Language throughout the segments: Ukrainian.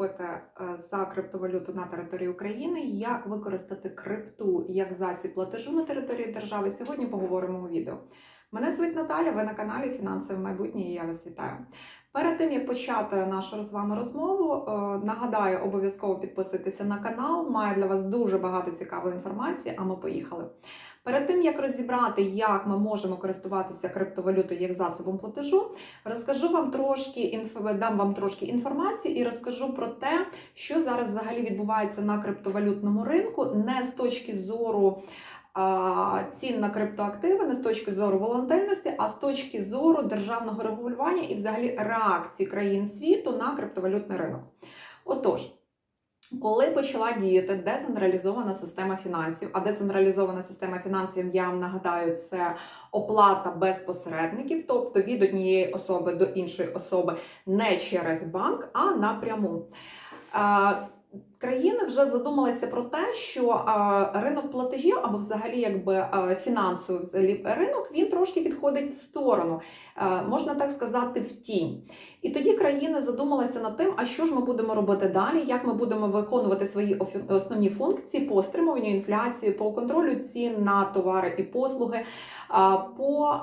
купити е, за криптовалюту на території України, як використати крипту як засіб платежу на території держави. Сьогодні поговоримо у відео. Мене звуть Наталя, ви на каналі Фінансове майбутнє і я вас вітаю. Перед тим як почати нашу з вами розмову, е, нагадаю, обов'язково підписуйтеся на канал. Маю для вас дуже багато цікавої інформації. А ми поїхали. Перед тим як розібрати, як ми можемо користуватися криптовалютою як засобом платежу, розкажу вам трошки дам вам трошки інформації і розкажу про те, що зараз взагалі відбувається на криптовалютному ринку, не з точки зору. Цін на криптоактиви не з точки зору волатильності, а з точки зору державного регулювання і взагалі реакції країн світу на криптовалютний ринок. Отож, коли почала діяти децентралізована система фінансів, а децентралізована система фінансів, я вам нагадаю, це оплата без посередників, тобто від однієї особи до іншої особи не через банк, а напряму. Країни вже задумалися про те, що ринок платежів або взагалі якби фінансовий ринок він трошки відходить в сторону, е, можна так сказати, в тінь. І тоді країни задумалися над тим, а що ж ми будемо робити далі, як ми будемо виконувати свої основні функції по стримуванню інфляції, по контролю цін на товари і послуги, по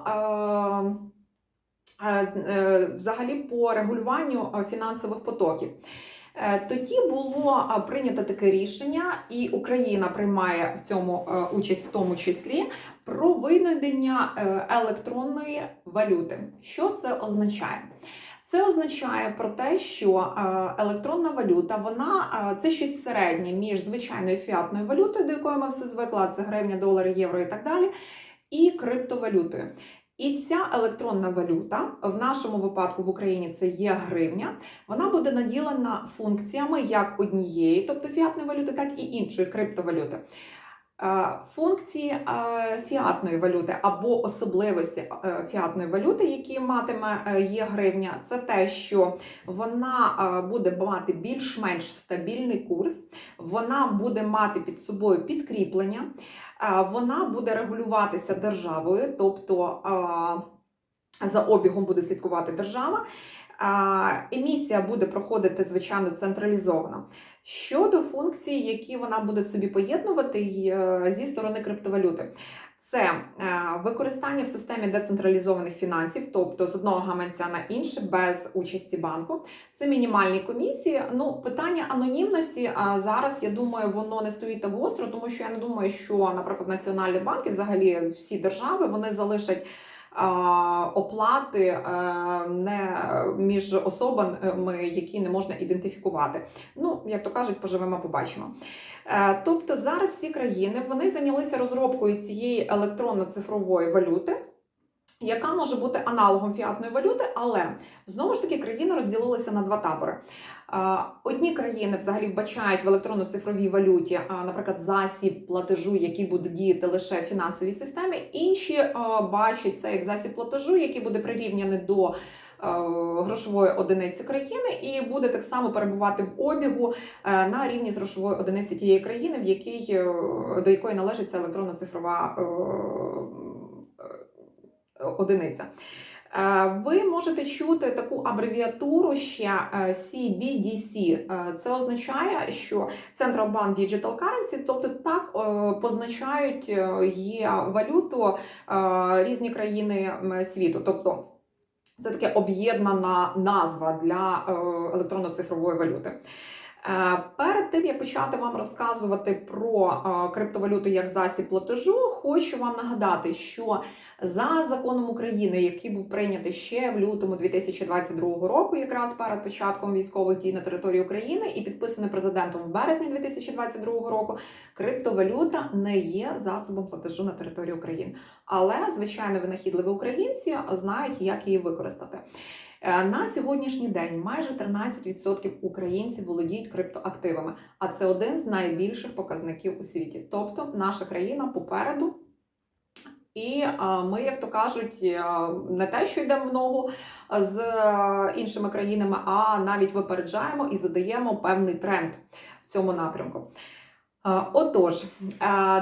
е, е, взагалі по регулюванню фінансових потоків. Е, Тоді було е, прийнято таке рішення, і Україна приймає в цьому е, участь в тому числі про винайдення електронної валюти. Що це означає? Це означає про те, що електронна валюта вона це щось середнє між звичайною фіатною валютою, до якої ми все звикли, це гривня, долари, євро і так далі, і криптовалютою. І ця електронна валюта в нашому випадку в Україні це є гривня. Вона буде наділена функціями як однієї, тобто фіатної валюти, так і іншої криптовалюти. Е, Функції е, фіатної валюти або особливості е, фіатної валюти, які матиме є гривня, це те, що вона буде мати більш-менш стабільний курс, вона буде мати під собою підкріплення, вона буде регулюватися державою, тобто за обігом буде слідкувати держава. Емісія буде проходити, звичайно, централізовано. Щодо функцій, які вона буде в собі поєднувати е, зі сторони криптовалюти, це е, використання в системі децентралізованих фінансів, тобто з одного гаманця на інше, без участі банку. Це мінімальні комісії. Ну, питання анонімності зараз, я думаю, воно не стоїть так гостро, тому що я не думаю, що, наприклад, національні банки, взагалі всі держави, вони залишать. Оплати е, не між особами, які не можна ідентифікувати. Ну, як то кажуть, поживемо, побачимо. Е, Тобто зараз всі країни вони зайнялися розробкою цієї електронно-цифрової валюти. Яка може бути аналогом фіатної валюти, але знову ж таки країни розділилися на два табори. Одні країни взагалі вбачають в електронно-цифровій валюті, наприклад, засіб платежу, який буде діяти лише в фінансовій системі. Інші бачать це як засіб платежу, який буде прирівняний до грошової одиниці країни, і буде так само перебувати в обігу е, на рівні з грошової одиниці тієї країни, в якій е, до якої належить ця електронно-цифрова е, одиниця. Е, Ви можете чути таку абревіатуру ще е, CBDC. Е, Це означає, що Central Bank Digital Currency, тобто так е, позначають е, є валюту е, різні країни світу. Тобто це таке об'єднана назва для е, електронно-цифрової валюти. Е, Перед тим як почати вам розказувати про е, криптовалюту як засіб платежу, хочу вам нагадати, що за законом України, який був прийнятий ще в лютому 2022 року, якраз перед початком військових дій на території України, і підписаний президентом в березні 2022 року, криптовалюта не є засобом платежу на території України. Але звичайно, винахідливі українці знають, як її використати. Е, На сьогоднішній день майже 13% українців володіють криптоактивами, а це один з найбільших показників у світі. Тобто наша країна попереду. І ми, як то кажуть, е, не те, що йдемо в ногу з е, іншими країнами, а навіть випереджаємо і задаємо певний тренд в цьому напрямку. Отож,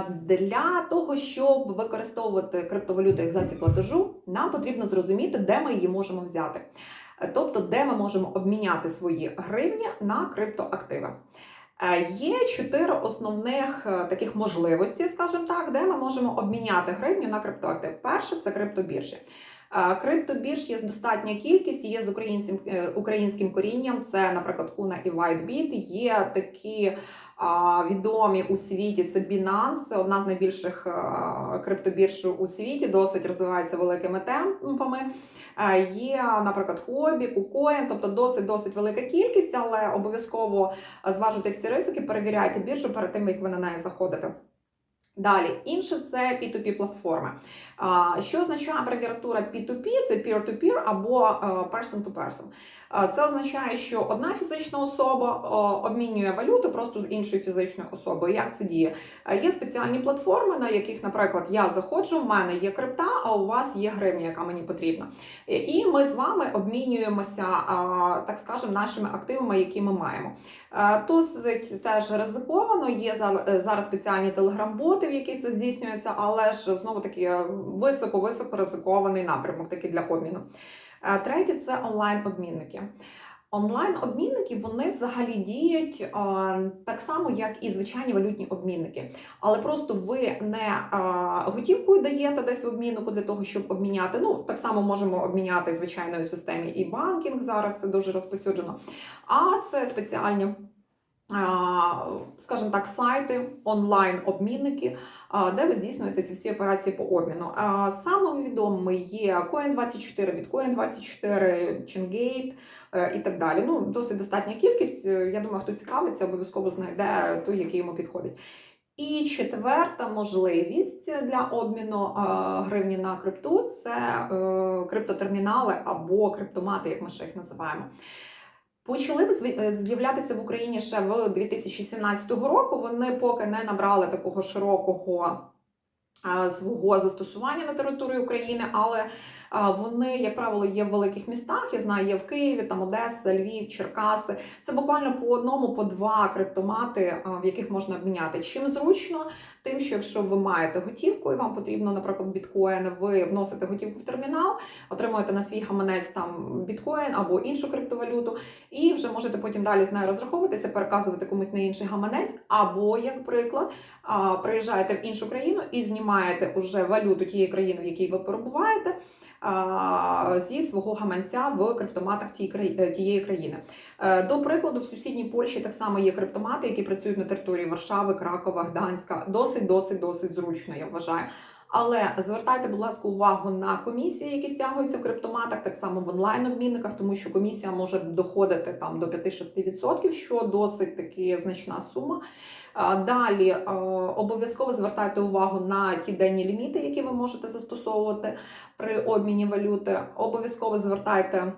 для того, щоб використовувати криптовалюту як засіб платежу, нам потрібно зрозуміти, де ми її можемо взяти. Тобто, де ми можемо обміняти свої гривні на криптоактиви. Е, Є чотири основних е, таких можливості, скажімо так, де ми можемо обміняти гривню на криптоактив. Перше це криптобіржі. Криптобірж є достатня кількість, є з українським, е, українським корінням. Це, наприклад, Kuna і WhiteBit. Є такі відомі у світі. Це Binance, це одна з найбільших криптобірж у світі, досить розвивається великими темпами. Е, Є, наприклад, хобі, кукоін, тобто досить досить велика кількість, але обов'язково зважуйте всі ризики, перевіряйте біржу перед тим, як ви на неї заходите. Далі, інше це P2P платформи. Що означає абревіатура P2P? Це peer-to-peer або е, person-to-person. Е, Це означає, що одна фізична особа е, обмінює валюту просто з іншою фізичною особою. Як це діє? Е, Є спеціальні платформи, на яких, наприклад, я заходжу, в мене є крипта, а у вас є гривня, яка мені потрібна. І ми з вами обмінюємося, так скажемо, нашими активами, які ми маємо. Досить теж ризиковано. Є зараз спеціальні телеграм-боти, в яких це здійснюється, але ж знову таки високо-високо ризикований напрямок такий для обміну. Е, Третє це онлайн-обмінники. Онлайн-обмінники вони взагалі діють е, так само, як і звичайні валютні обмінники. Але просто ви не е, готівкою даєте десь в обміннику для того, щоб обміняти. Ну, так само можемо обміняти звичайно в системі і банкінг зараз це дуже розповсюджено. А це спеціальні. Скажімо так, сайти, онлайн-обмінники, де ви здійснюєте ці всі операції по обміну. Самими відомими є Coin24, Bitcoin24, Chaingate е, і так далі. Ну, досить достатня кількість. Е, Я думаю, хто цікавиться, обов'язково знайде той, який йому підходить. І четверта можливість для обміну е, гривні на крипту це криптотермінали або криптомати, як ми ще їх називаємо. Почали е, з'являтися в Україні ще в 2017 року. Вони поки не набрали такого широкого е, свого застосування на території України, але вони, як правило, є в великих містах. Я знаю, є в Києві, там Одеса, Львів, Черкаси. Це буквально по одному, по два криптомати, в яких можна обміняти. Чим зручно, тим, що якщо ви маєте готівку і вам потрібно, наприклад, біткоїни, ви вносите готівку в термінал, отримуєте на свій гаманець там біткоін або іншу криптовалюту, і вже можете потім далі з нею розраховуватися, переказувати комусь на інший гаманець, або, як приклад, приїжджаєте в іншу країну і знімаєте уже валюту тієї країни, в якій ви перебуваєте. Зі свого гаманця в криптоматах тієї е, країни. Е, До прикладу, в сусідній Польщі так само є криптомати, які працюють на території Варшави, Кракова, Гданська. Досить, досить, досить зручно, я вважаю. Але звертайте, будь ласка, увагу на комісії, які стягуються в криптоматах, так само в онлайн-обмінниках, тому що комісія може доходити там до 5-6%, що досить таки значна сума. Далі обов'язково звертайте увагу на ті денні ліміти, які ви можете застосовувати при обміні валюти. Обов'язково звертайте.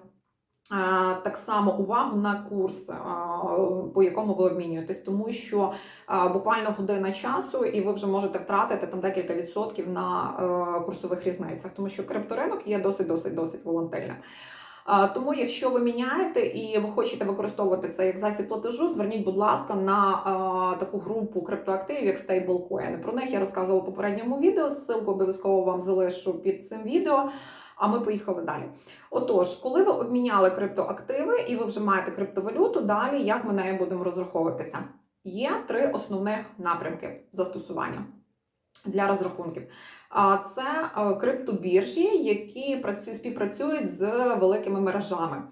Е, Так само увагу на курс, е, по якому ви обмінюєтесь, тому що е, буквально година часу, і ви вже можете втратити там декілька відсотків на курсових різницях, тому що крипторинок є досить досить досить волатильним. Тому, якщо ви міняєте і ви хочете використовувати це як засіб платежу, зверніть, будь ласка, на таку групу криптоактивів, як стейблкоїни. Про них я розказувала в попередньому відео. Ссылку обов'язково вам залишу під цим відео. А ми поїхали далі. Отож, коли ви обміняли криптоактиви і ви вже маєте криптовалюту, далі як ми нею будемо розраховуватися? Є три основних напрямки застосування для розрахунків. А Це е, криптобіржі, які працюють, співпрацюють з великими мережами.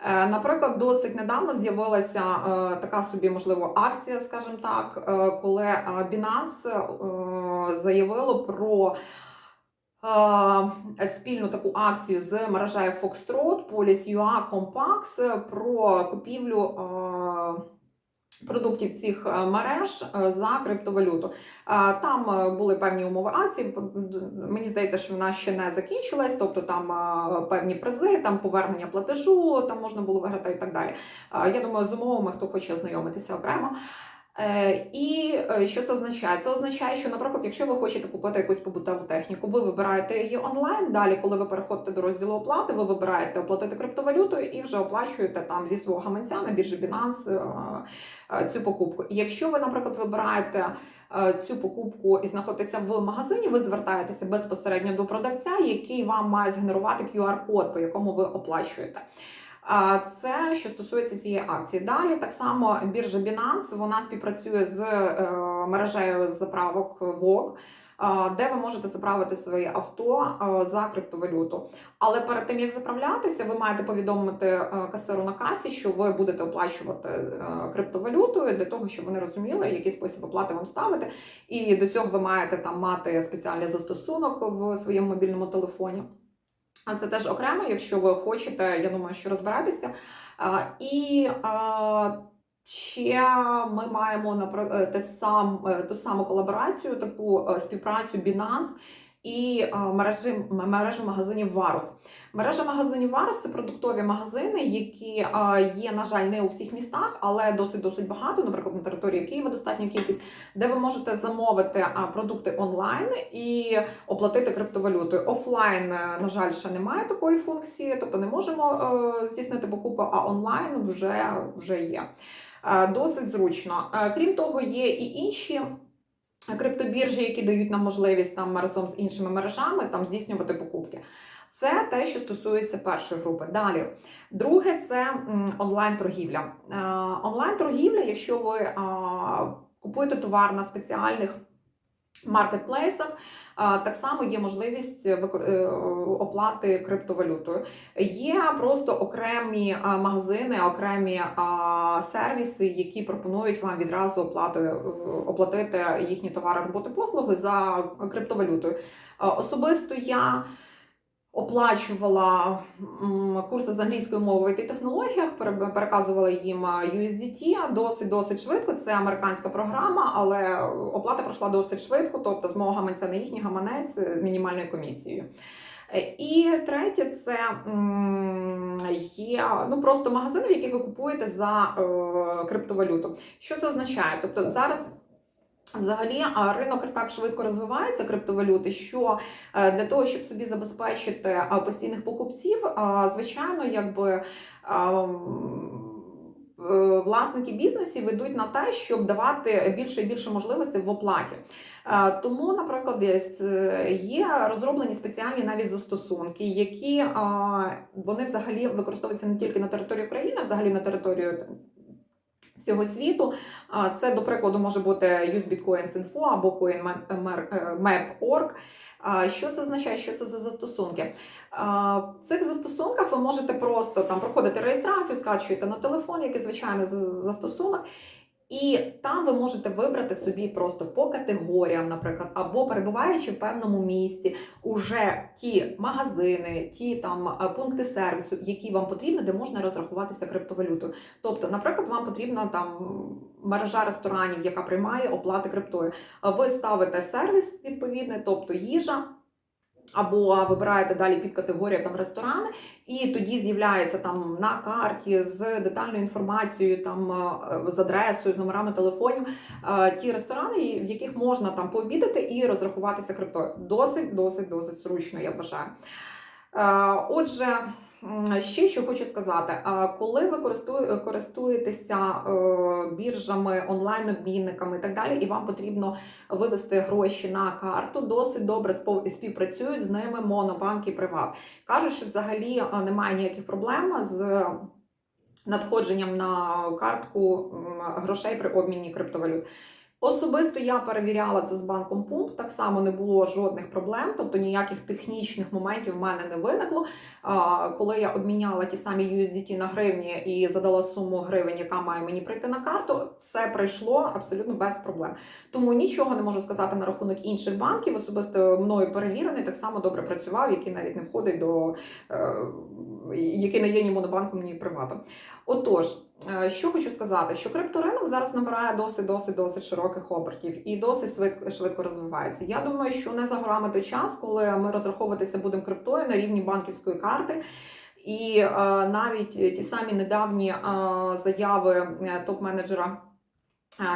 Е, Наприклад, досить недавно з'явилася е, така собі, можливо, акція, скажімо так, коли Binance заявило про спільну таку акцію з мережею Foxtrot, Police.ua, Compax про купівлю е, продуктів цих е, мереж е, за криптовалюту. Е, Там е, були певні умови акції. Мені здається, що вона ще не закінчилась, тобто там е, певні призи, там повернення платежу, там можна було виграти і так далі. Е, Я думаю, з умовами, хто хоче ознайомитися окремо. Е, І е, що це означає? Це означає, що, наприклад, якщо ви хочете купити якусь побутову техніку, ви вибираєте її онлайн. Далі, коли ви переходите до розділу оплати, ви вибираєте оплатити криптовалютою і вже оплачуєте там зі свого гаманця на біржі Binance е, цю покупку. Якщо ви, наприклад, вибираєте цю покупку і знаходитеся в магазині, ви звертаєтеся безпосередньо до продавця, який вам має згенерувати QR-код, по якому ви оплачуєте. Це що стосується цієї акції. Далі так само біржа Binance, вона співпрацює з е, мережею заправок VOG, е, де ви можете заправити своє авто е, за криптовалюту. Але перед тим як заправлятися, ви маєте повідомити касиру на касі, що ви будете оплачувати криптовалютою для того, щоб вони розуміли, який спосіб оплати вам ставити. І до цього ви маєте там мати спеціальний застосунок в своєму мобільному телефоні. А це теж окремо, якщо ви хочете, я думаю, що розбиратися. І ще ми маємо е, те сам, е, ту саму колаборацію, таку е, співпрацю Binance і е, мережі, мережу магазинів Варус. Мережа магазинів Варус це продуктові магазини, які е, є, на жаль, не у всіх містах, але досить досить багато. Наприклад, на території Києва достатня кількість, де ви можете замовити продукти онлайн і оплатити криптовалютою. Офлайн, е, на жаль, ще немає такої функції, тобто не можемо здійснити покупку, а онлайн вже, вже є. Досить зручно. Крім того, є і інші. Криптобіржі, які дають нам можливість там разом з іншими мережами там здійснювати покупки. Це те, що стосується першої групи. Далі, друге, це онлайн-торгівля. Е, Онлайн-торгівля, якщо ви купуєте товар на спеціальних маркетплейсах, так само є можливість викор- е, оплати криптовалютою. Є просто окремі магазини, окремі сервіси, які пропонують вам відразу оплати, е, оплатити їхні товари, роботи, послуги за криптовалютою. Особисто я оплачувала курси з англійської мови в it технологіях, пере- переказувала їм USDT досить досить швидко. Це американська програма, але оплата пройшла досить швидко, тобто з мого гаманця на їхній гаманець з мінімальною комісією. Е, І третє, це є ну просто магазини, в яких ви купуєте за е, криптовалюту. Що це означає? Тобто зараз. Взагалі, ринок так швидко розвивається криптовалюти, що е, для того, щоб собі забезпечити постійних покупців, звичайно, якби е, власники бізнесів ведуть на те, щоб давати більше і більше можливостей в оплаті. Е, Тому, наприклад, є розроблені спеціальні навіть застосунки, які вони взагалі використовуються не тільки на території України, а взагалі на територію всього світу. Це, до прикладу, може бути UseBitcoins.info або CoinMap.org. Що це означає? Що це за застосунки? В цих застосунках ви можете просто там проходити реєстрацію, скачуєте на телефон, який звичайний застосунок. І там ви можете вибрати собі просто по категоріям, наприклад, або перебуваючи в певному місці, уже ті магазини, ті там е, пункти сервісу, які вам потрібні, де можна розрахуватися криптовалютою. Тобто, наприклад, вам потрібна там мережа ресторанів, яка приймає оплати криптою. Ви ставите сервіс відповідний, тобто їжа. Або вибираєте далі під категорію там ресторани, і тоді з'являється там на карті з детальною інформацією, там е, з адресою, з номерами телефонів, е, ті ресторани, в яких можна там пообідати і розрахуватися криптою. Досить, досить, досить зручно, я вважаю. Е, Отже, ще що хочу сказати: коли ви користуєтеся е, біржами, онлайн-обмінниками і так далі, і вам потрібно вивести гроші на карту, досить добре співпрацюють з ними Монобанк і Приват. Кажуть, що взагалі е, немає ніяких проблем з надходженням на картку грошей при обміні криптовалют. Особисто я перевіряла це з банком Пумп, так само не було жодних проблем, тобто ніяких технічних моментів в мене не виникло. Коли я обміняла ті самі USDT на гривні і задала суму гривень, яка має мені прийти на карту, все пройшло абсолютно без проблем. Тому нічого не можу сказати на рахунок інших банків. Особисто мною перевірений, так само добре працював, який навіть не входить до е, який не є ні монобанком, ні приватом. Отож, що хочу сказати, що крипторинок зараз набирає досить, досить, досить широких обертів і досить швидко, розвивається. Я думаю, що не за горами той час, коли ми розраховуватися будемо криптою на рівні банківської карти. І е, навіть ті самі недавні е, заяви е, топ-менеджера е,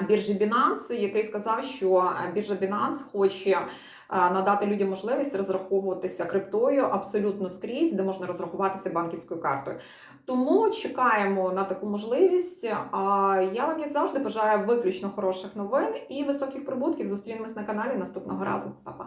біржі Binance, який сказав, що е, біржа Binance хоче е, надати людям можливість розраховуватися криптою абсолютно скрізь, де можна розрахуватися банківською картою. Тому чекаємо на таку можливість. А я вам, як завжди, бажаю виключно хороших новин і високих прибутків. Зустрінемось на каналі наступного разу. Па-па!